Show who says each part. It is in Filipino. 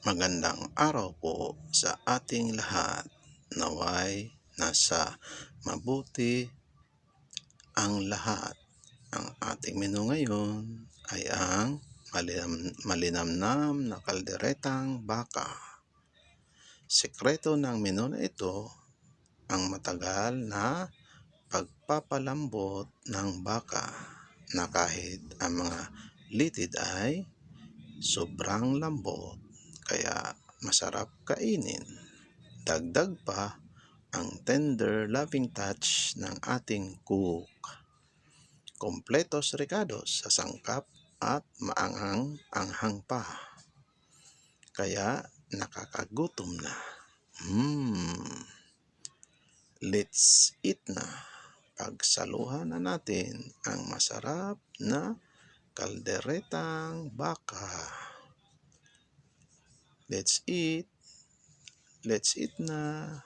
Speaker 1: Magandang araw po sa ating lahat. Naway nasa mabuti ang lahat. Ang ating menu ngayon ay ang malinam, malinamnam na kalderetang baka. Sekreto ng menu na ito ang matagal na pagpapalambot ng baka na kahit ang mga litid ay sobrang lambot kaya masarap kainin. Dagdag pa ang tender loving touch ng ating cook. Kompletos regados sa sangkap at maanghang anghang pa. Kaya nakakagutom na. Mmm. Let's eat na. Pagsaluhan na natin ang masarap na kalderetang baka. Let's eat. Let's eat na.